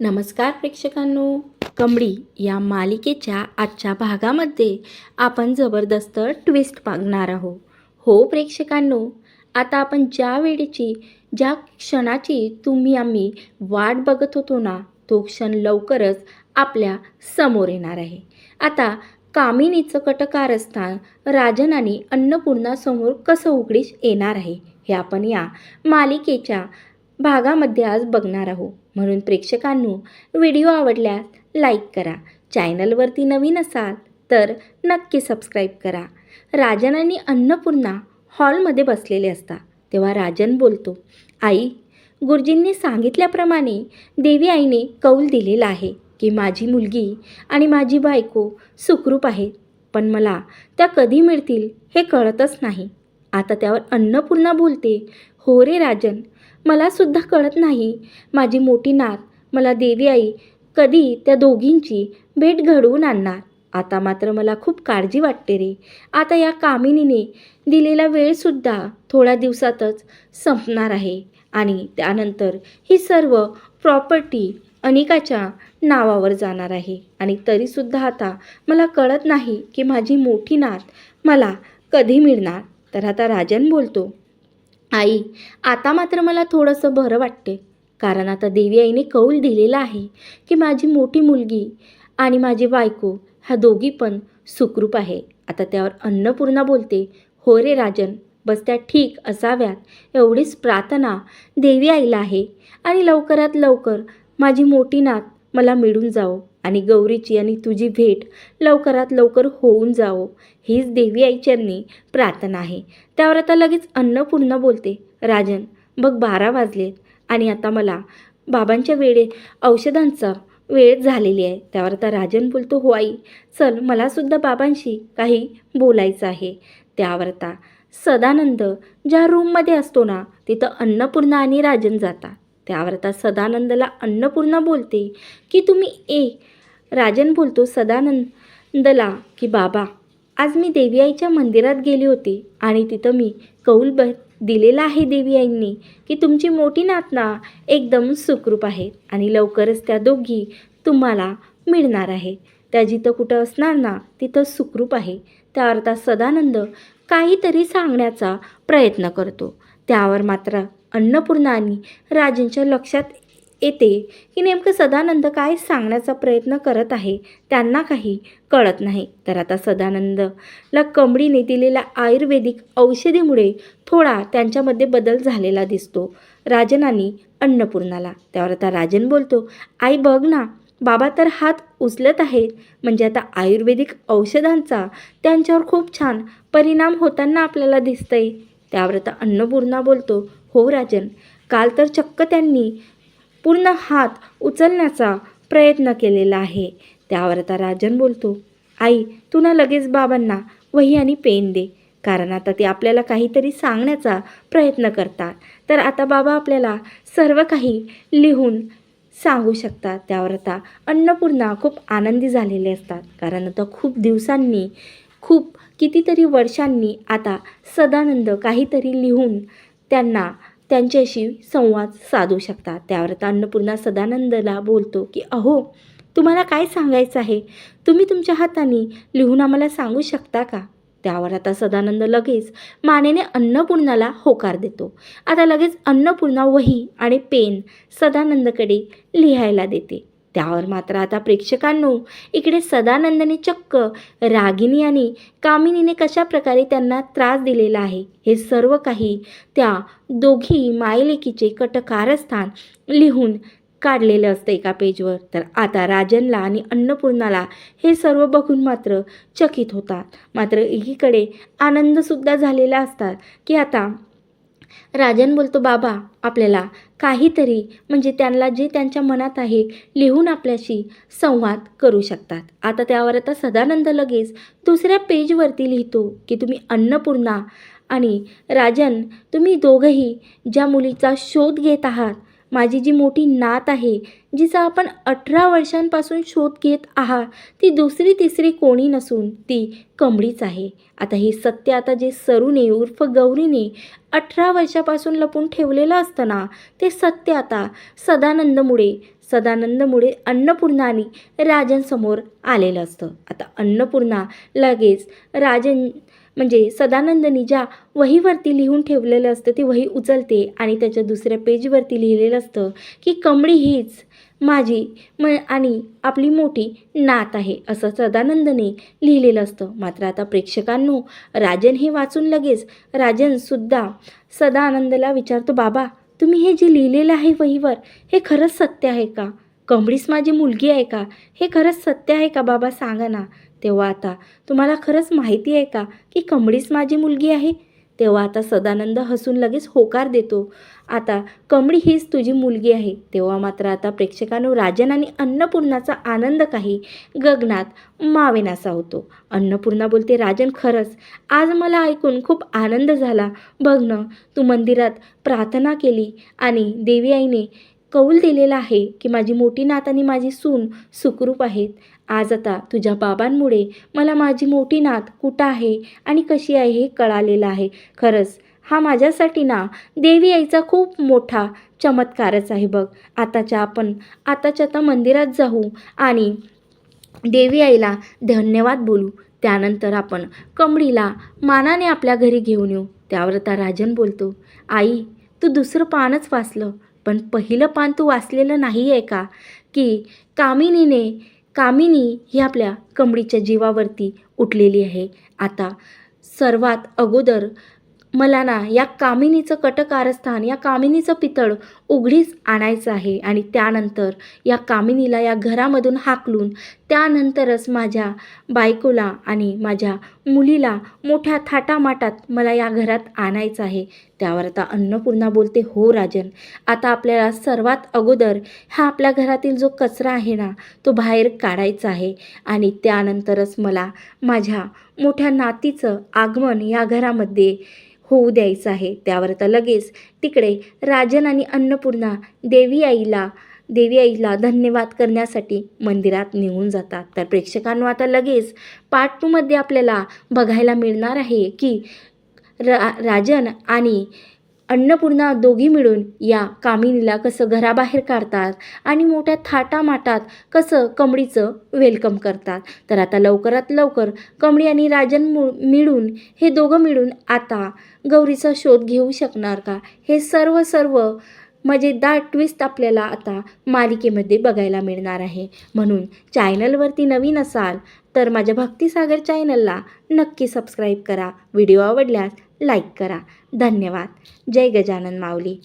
नमस्कार प्रेक्षकांनो. कमळी या मालिकेच्या आजच्या भागामध्ये आपण जबरदस्त ट्विस्ट पाहणार आहोत. हो प्रेक्षकांनो आता आपण ज्या वेळेची ज्या क्षणाची तुम्ही आम्ही वाट बघत होतो ना तो क्षण लवकरच आपल्यासमोर येणार आहे. आता कामिनीचं कटकारस्थान राजन आणि अन्नपूर्णासमोर कसं उघडीस येणार आहे हे आपण या मालिकेच्या भागामध्ये आज बघणार आहोत. म्हणून प्रेक्षकांनो व्हिडिओ आवडल्यास लाईक करा. चॅनलवरती नवीन असाल तर नक्की सबस्क्राईब करा. राजन आणि अन्नपूर्णा हॉलमध्ये बसलेले असतात. तेव्हा राजन बोलतो आई गुरुजींनी सांगितल्याप्रमाणे देवी आईने कौल दिलेला आहे की माझी मुलगी आणि माझी बायको सुखरूप आहेत. पण मला त्या कधी मिळतील हे कळतच नाही. आता त्यावर अन्नपूर्णा बोलते हो रे राजन मला सुद्धा कळत नाही. माझी मोठी नात मला देवी आई कधी त्या दोघींची भेट घडवून आणणार? आता मात्र मला खूप काळजी वाटते रे. आता या कामिनीने दिलेला वेळसुद्धा थोड्या दिवसातच संपणार आहे आणि त्यानंतर ही सर्व प्रॉपर्टी अनिकाच्या नावावर जाणार आहे. आणि तरीसुद्धा आता मला कळत नाही की माझी मोठी नात मला कधी मिळणार? तर आता राजन बोलतो आई आता मात्र मला थोडंसं बरं वाटते कारण आता देवी आईने कौल दिलेला आहे की माझी मोठी मुलगी आणि माझी बायको ह्या दोघी पण सुखरूप आहे. आता त्यावर अन्नपूर्णा बोलते हो रे राजन बस त्या ठीक असाव्यात. एवढीच प्रार्थना देवी आईला आहे आणि लवकरात लवकर माझी मोठी नात मला मिळून जावो. आणि गौरीची आणि तुझी भेट लवकरात लवकर होऊन जावो. हीच देवी आईचरणी प्रार्थना आहे. त्यावर आता लगेच अन्नपूर्णा बोलते. राजन बघ बारा वाजलेत आणि आता मला बाबांच्या वेळे औषधांचा वेळ झालेली आहे. त्यावर आता राजन बोलतो हो आई चल मलासुद्धा बाबांशी काही बोलायचं आहे. त्यावर आता सदानंद ज्या रूममध्ये असतो ना तिथं अन्नपूर्णा आणि राजन जातात. त्यावर आता सदानंदला अन्नपूर्णा बोलते की तुम्ही ए राजन बोलतो सदानंदला की बाबा आज मी देवी आईच्या मंदिरात गेले होते आणि तिथं मी कौल ब दिलेला आहे देवी आईंनी की तुमची मोठी नातना एकदम सुखरूप आहे आणि लवकरच त्या दोघी तुम्हाला मिळणार आहे. त्या जिथं कुठं असणार ना तिथं सुखरूप आहे. त्या अर्थात सदानंद काहीतरी सांगण्याचा प्रयत्न करतो. त्यावर मात्र अन्नपूर्णा आणि राजेंच्या लक्षात येते की नेमकं सदानंद काय सांगण्याचा प्रयत्न करत आहे त्यांना काही कळत नाही. तर आता सदानंदला कंबडीने दिलेल्या आयुर्वेदिक औषधीमुळे थोडा त्यांच्यामध्ये बदल झालेला दिसतो. राजन आणि अन्नपूर्णाला त्यावर आता राजन बोलतो आई बघ ना बाबा तर हात उचलत आहेत. म्हणजे आता आयुर्वेदिक औषधांचा त्यांच्यावर खूप छान परिणाम होताना आपल्याला दिसतंय. त्यावर आता अन्नपूर्णा बोलतो हो राजन. काल तर चक्क त्यांनी पूर्ण हात उचलण्याचा प्रयत्न केलेला आहे. त्यावर आता राजन बोलतो आई तू ना लगेच बाबांना वही आणि पेन दे कारण आता ते आपल्याला काहीतरी सांगण्याचा प्रयत्न करतात. तर आता बाबा आपल्याला सर्व काही लिहून सांगू शकतात. त्यावर आता अन्नपूर्णा खूप आनंदी झालेले असतात कारण आता खूप दिवसांनी खूप कितीतरी वर्षांनी आता सदानंद काहीतरी लिहून त्यांना त्यांच्याशी संवाद साधू शकतात. त्यावर आता अन्नपूर्णा सदानंदला बोलतो की अहो तुम्हाला काय सांगायचं आहे? तुम्ही तुमच्या हाताने लिहून आम्हाला सांगू शकता का? त्यावर आता सदानंद लगेच मानेने अन्नपूर्णाला होकार देतो. आता लगेच अन्नपूर्णा वही आणि पेन सदानंदकडे लिहायला देते. त्यावर मात्र आता प्रेक्षकांनो इकडे सदानंदने चक्क रागिनी आणि कामिनीने कशा प्रकारे त्यांना त्रास दिलेला आहे हे सर्व काही त्या दोघी मायलेकीचे कटकारस्थान लिहून काढलेलं असतं एका पेजवर. तर आता राजनला आणि अन्नपूर्णाला हे सर्व बघून मात्र चकित होतात. मात्र एकीकडे आनंदसुद्धा झालेला असतात की आता राजन बोलतो बाबा आपल्याला काहीतरी म्हणजे त्यांना जे त्यांच्या मनात आहे लिहून आपल्याशी संवाद करू शकतात. आता त्यावर आता सदानंद लगेच दुसऱ्या पेजवरती लिहितो की तुम्ही अन्नपूर्णा आणि राजन तुम्ही दोघंही ज्या मुलीचा शोध घेत आहात माझी जी मोठी नात आहे जिचा आपण अठरा वर्षांपासून शोध घेत आहात ती दुसरी तिसरी कोणी नसून ती कमळीच आहे. आता हे सत्य आता जे सरूने उर्फ गौरीने अठरा वर्षापासून लपून ठेवलेलं असतं ना ते सत्य आता सदानंदमुळे सदानंदमुळे अन्नपूर्णा आणि राजनसमोर आलेलं असतं. आता अन्नपूर्णा लगेच राजन म्हणजे सदानंदनी ज्या वहीवरती लिहून ठेवलेलं असतं ती वही उचलते आणि त्याच्या दुसऱ्या पेजवरती लिहिलेलं असतं की कमळी हीच माझी म आणि आपली मोठी नात आहे असं सदानंदने लिहिलेलं असतं. मात्र आता प्रेक्षकांनो राजन हे वाचून लगेच राजनसुद्धा सदानंदला विचारतो बाबा तुम्ही हे जे लिहिलेलं आहे वहीवर हे खरंच सत्य आहे का? कमळीस माझी मुलगी आहे का? हे खरंच सत्य आहे का बाबा? सांगा ना. तेव्हा आता तुम्हाला खरंच माहिती आहे का की कमळीस माझी मुलगी आहे? तेव्हा आता सदानंद हसून लगेच होकार देतो. आता कमळी हीच तुझी मुलगी आहे. तेव्हा मात्र आता प्रेक्षकांनो राजन आणि अन्नपूर्णाचा आनंद काही गगनात मावेनासा होतो. अन्नपूर्णा बोलते राजन खरंच आज मला ऐकून खूप आनंद झाला. बघ ना तू मंदिरात प्रार्थना केली आणि देवी आईने कौल दिलेला आहे की माझी मोठी नात आणि माझी सून सुखरूप आहेत. आज आता तुझ्या बाबांमुळे मला माझी मोठी नात कुठं आहे आणि कशी आहे हे कळालेलं आहे. खरंच हा माझ्यासाठी ना देवी आईचा खूप मोठा चमत्कारच आहे बघ. आताच्या आपण आताच्या आता मंदिरात जाऊ आणि देवी आईला धन्यवाद बोलू. त्यानंतर आपण कमळीला मानाने आपल्या घरी घेऊन येऊ. त्यावर आता राजन बोलतो आई तू दुसरं पानच वाचलं. पण पहिलं पान तू वाचलेलं नाही आहे का? की कामिनीने कामिनी ही आपल्या कमळीच्या जीवावरती उठलेली आहे. आता सर्वात अगोदर मला ना या कामिनीचं कटकारस्थान या कामिनीचं पितळ उघडीच आणायचं आहे आणि त्यानंतर या कामिनीला या घरामधून हाकलून त्यानंतरच माझ्या बायकोला आणि माझ्या मुलीला मोठ्या थाटामाटात मला या घरात आणायचं आहे. त्यावर आता अन्नपूर्णा बोलते हो राजन आता आपल्याला सर्वात अगोदर हा आपल्या घरातील जो कचरा आहे ना तो बाहेर काढायचा आहे. आणि त्यानंतरच मला माझ्या मोठ्या नातीचं आगमन या घरामध्ये होऊ द्यायचं आहे. त्यावर आता लगेच तिकडे राजन आणि अन्नपूर्णा देवी आईला देवी आईला धन्यवाद करण्यासाठी मंदिरात निघून जातात. तर प्रेक्षकांना आता लगेच पार्ट टूमध्ये आपल्याला बघायला मिळणार आहे की रा राजन आणि अन्नपूर्णा दोघी मिळून या कामिनीला कसं घराबाहेर काढतात आणि मोठ्या थाटामाटात कसं कमळीचं वेलकम करतात. तर आता लवकरात लवकर कमळी आणि राजन मु मिळून हे दोघं मिळून आता गौरीचा शोध घेऊ शकणार का? हे सर्व सर्व मजेदार ट्विस्ट आपल्याला आता मालिकेमध्ये बघायला मिळणार आहे. म्हणून चॅनलवरती नवीन असाल तर माझ्या भक्तिसागर चॅनलला नक्की सबस्क्राईब करा. व्हिडिओ आवडल्यास लाईक करा. धन्यवाद. जय गजानन माऊली.